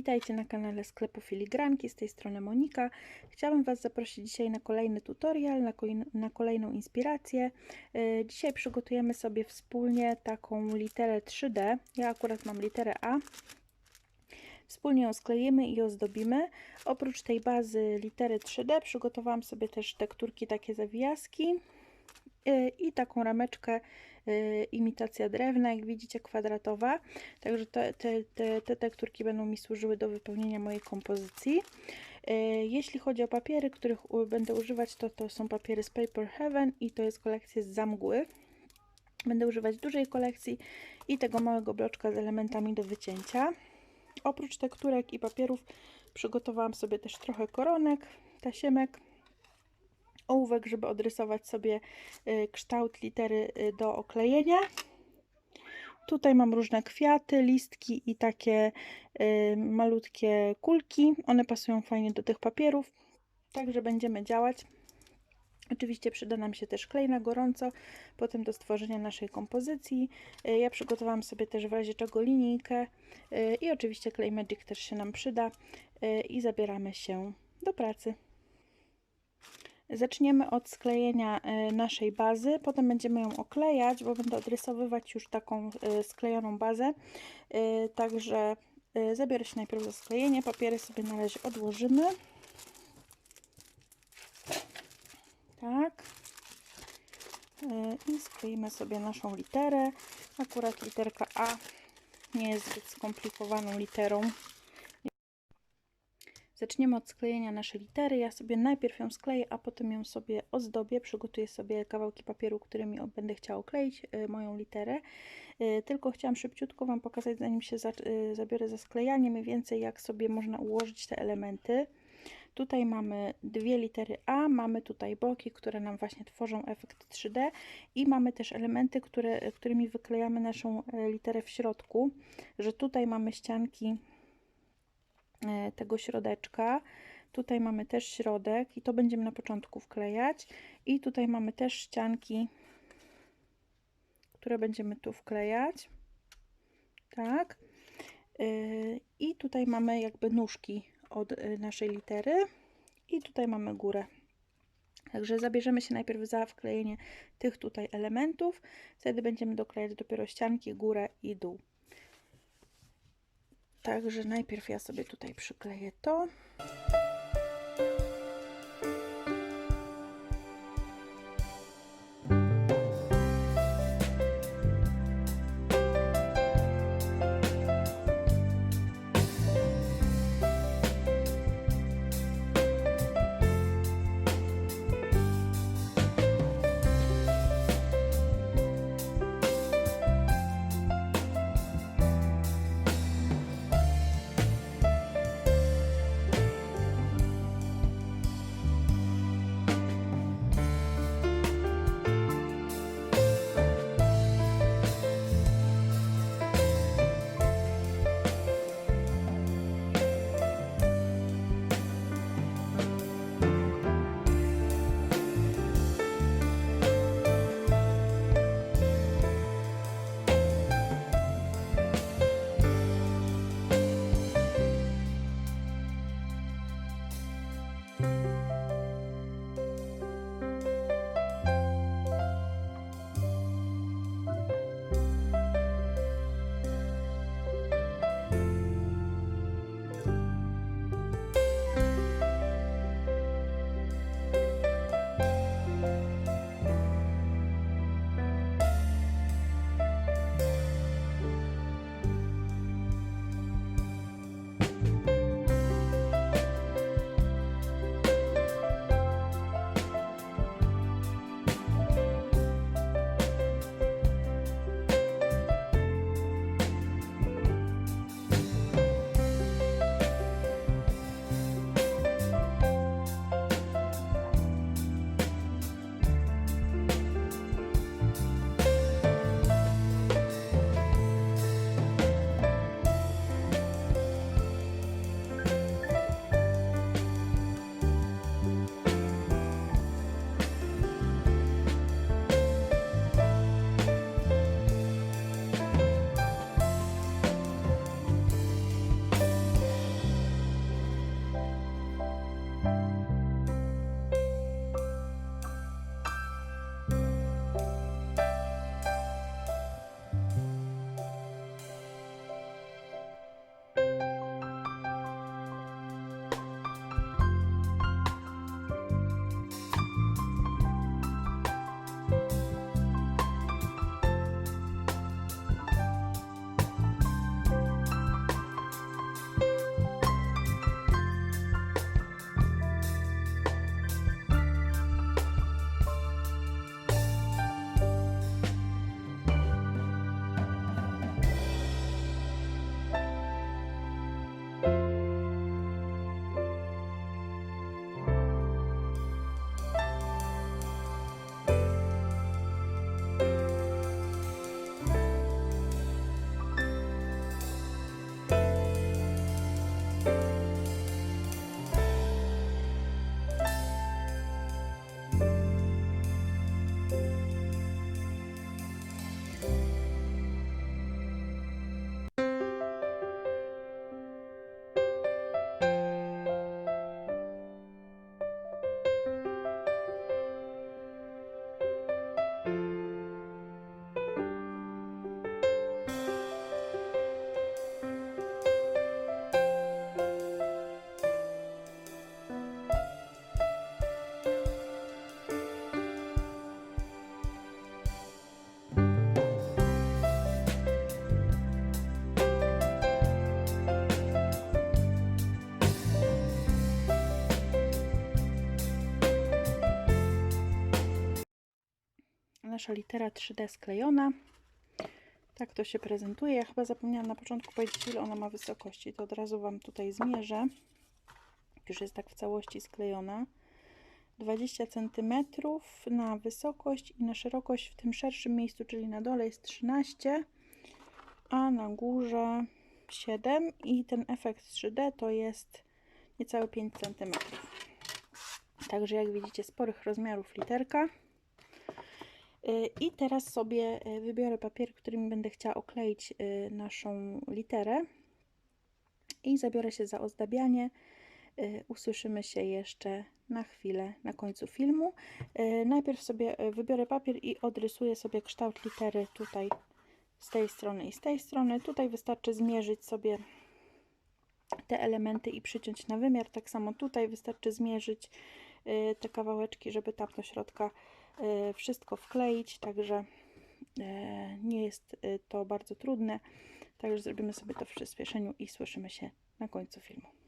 Witajcie na kanale sklepu Filigranki, z tej strony Monika. Chciałabym Was zaprosić dzisiaj na kolejny tutorial, na, na kolejną inspirację. Yy, Dzisiaj przygotujemy sobie wspólnie taką literę 3D. Ja akurat mam literę A. Wspólnie ją skleimy i ozdobimy. Oprócz tej bazy litery 3D przygotowałam sobie też tekturki, takie zawijaski yy, i taką rameczkę imitacja drewna, jak widzicie kwadratowa. Także te, te, te, te tekturki będą mi służyły do wypełnienia mojej kompozycji. Yy, Jeśli chodzi o papiery, których będę używać, to to są papiery z Paper Heaven i to jest kolekcja z zamgły. Będę używać dużej kolekcji i tego małego bloczka z elementami do wycięcia. Oprócz tekturek i papierów przygotowałam sobie też trochę koronek, tasiemek, ołówek, żeby odrysować sobie y, kształt litery y, do oklejenia. Tutaj mam różne kwiaty, listki i takie y, malutkie kulki. One pasują fajnie do tych papierów, także będziemy działać. Oczywiście przyda nam się też klej na gorąco, potem do stworzenia naszej kompozycji. Ja przygotowałam sobie też w razie czego linijkę i oczywiście klej Magic też się nam przyda i zabieramy się do pracy. Zaczniemy od sklejenia y, naszej bazy, potem będziemy ją oklejać, bo będę odrysowywać już taką y, sklejoną bazę. Y, Także zabiorę się najpierw za sklejenie. Papiery sobie na razie odłożymy. Tak. I skleimy sobie naszą literę. Akurat literka A nie jest zbyt skomplikowaną literą. Zaczniemy od sklejenia naszej litery. Ja sobie najpierw ją skleję, a potem ją sobie ozdobię. Przygotuję sobie kawałki papieru, którymi będę chciała okleić y, moją literę. Y, Tylko chciałam szybciutko Wam pokazać, zanim się y, zabiorę za sklejanie, mniej więcej jak sobie można ułożyć te elementy. Tutaj mamy dwie litery A, mamy tutaj boki, które nam właśnie tworzą efekt 3D i mamy też elementy, które, którymi wyklejamy naszą e, literę w środku, że tutaj mamy ścianki e, tego środeczka. Tutaj mamy też środek i to będziemy na początku wklejać. I tutaj mamy też ścianki, które będziemy tu wklejać. Tak. Yy, I tutaj mamy jakby nóżki od y, naszej litery. I tutaj mamy górę. Także zabierzemy się najpierw za wklejenie tych tutaj elementów. Wtedy będziemy doklejać dopiero ścianki, górę i dół. Także najpierw ja sobie tutaj przykleję to. you nasza litera 3D sklejona. Tak to się prezentuje. Ja chyba zapomniałam na początku powiedzieć, ile ona ma wysokości. To od razu Wam tutaj zmierzę. Już jest tak w całości sklejona. 20 cm na wysokość i na szerokość w tym szerszym miejscu, czyli na dole jest 13, a na górze 7 i ten efekt 3D to jest niecałe 5 cm. Także jak widzicie sporych rozmiarów literka. Y, I teraz sobie y, wybiorę papier, którym będę chciała okleić y, naszą literę i zabiorę się za ozdabianie. Usłyszymy się jeszcze na chwilę na końcu filmu. Najpierw sobie wybiorę papier i odrysuję sobie kształt litery tutaj z tej strony i z tej strony. Tutaj wystarczy zmierzyć sobie te elementy i przyciąć na wymiar. Tak samo tutaj wystarczy zmierzyć te kawałeczki, żeby tam do środka wszystko wkleić. Także y, nie jest y, to bardzo trudne. Także zrobimy sobie to w przyspieszeniu i słyszymy się na końcu filmu.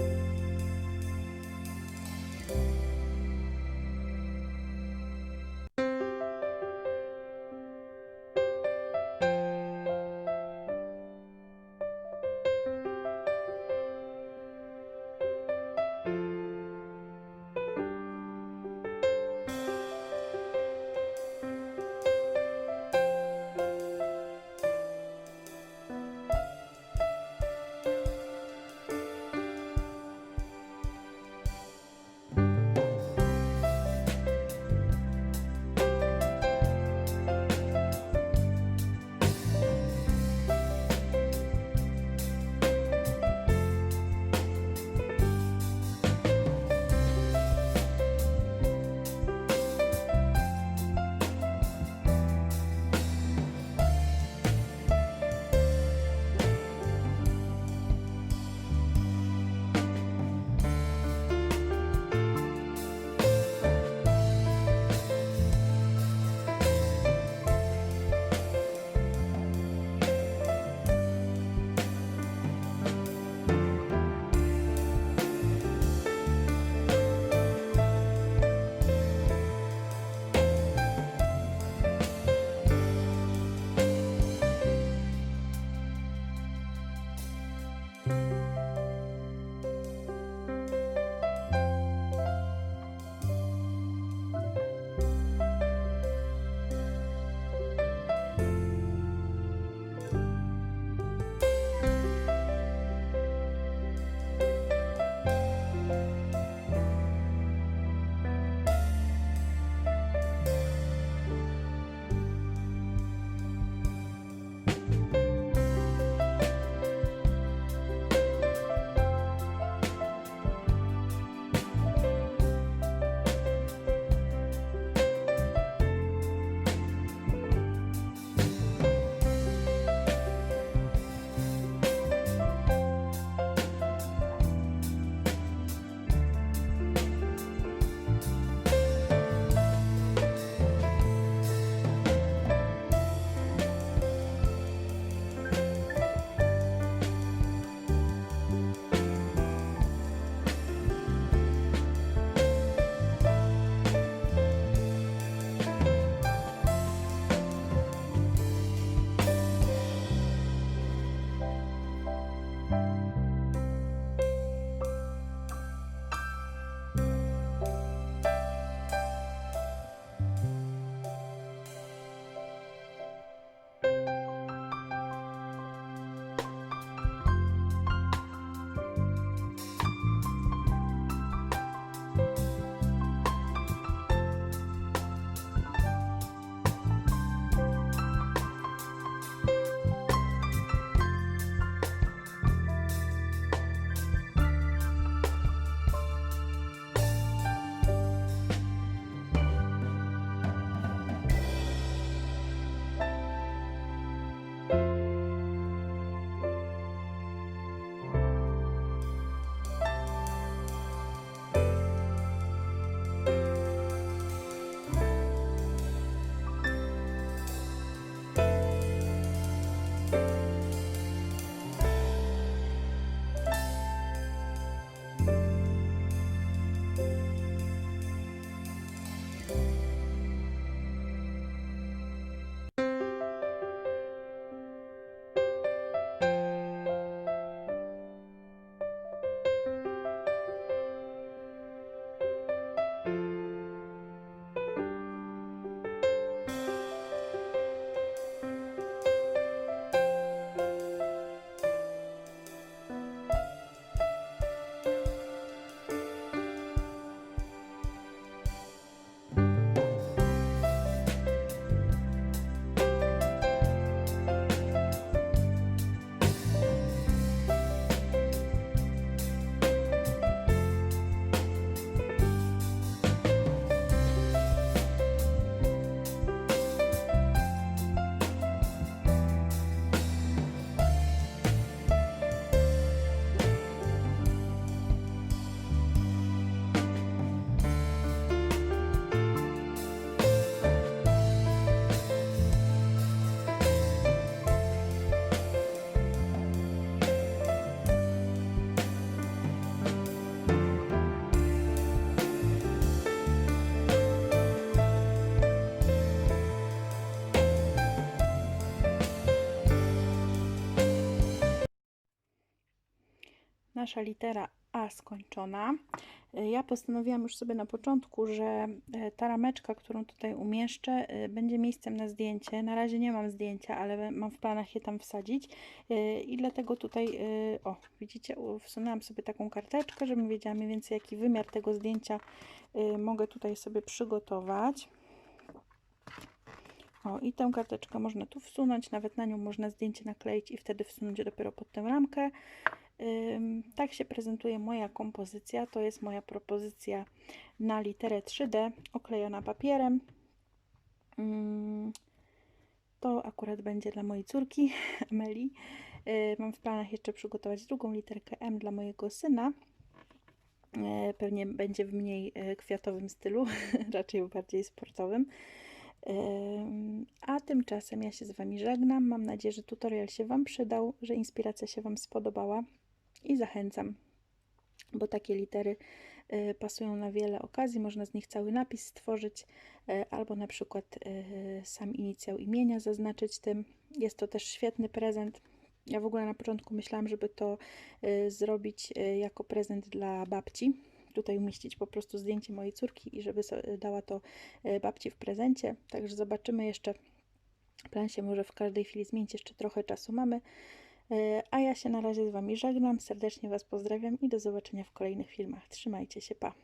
Bye. Nasza litera A skończona. Y, Ja postanowiłam już sobie na początku, że y, ta rameczka, którą tutaj umieszczę, y, będzie miejscem na zdjęcie. Na razie nie mam zdjęcia, ale mam w planach je tam wsadzić. I dlatego tutaj, o, widzicie, wsunęłam sobie taką karteczkę, żebym wiedziała mniej więcej jaki wymiar tego zdjęcia mogę tutaj sobie przygotować. O, i tę karteczkę można tu wsunąć, nawet na nią można zdjęcie nakleić i wtedy wsunąć dopiero pod tę ramkę. Tak się prezentuje moja kompozycja. To jest moja propozycja na literę 3D, oklejona papierem. To akurat będzie dla mojej córki, Meli. Yy, mam w planach jeszcze przygotować drugą literkę M dla mojego syna. Yy, Pewnie będzie w mniej yy, kwiatowym stylu, raczej bardziej sportowym. Ym, A tymczasem ja się z Wami żegnam. Mam nadzieję, że tutorial się Wam przydał, że inspiracja się Wam spodobała i zachęcam, bo takie litery y, pasują na wiele okazji. Można z nich cały napis stworzyć, y, albo na przykład y, sam inicjał imienia zaznaczyć tym. Jest to też świetny prezent. Ja w ogóle na początku myślałam, żeby to zrobić jako prezent dla babci. Tutaj umieścić po prostu zdjęcie mojej córki i żeby dała to babci w prezencie. Także zobaczymy jeszcze. Plan się może w każdej chwili zmienić, jeszcze trochę czasu mamy. E, A ja się na razie z Wami żegnam, serdecznie Was pozdrawiam i do zobaczenia w kolejnych filmach. Trzymajcie się, pa!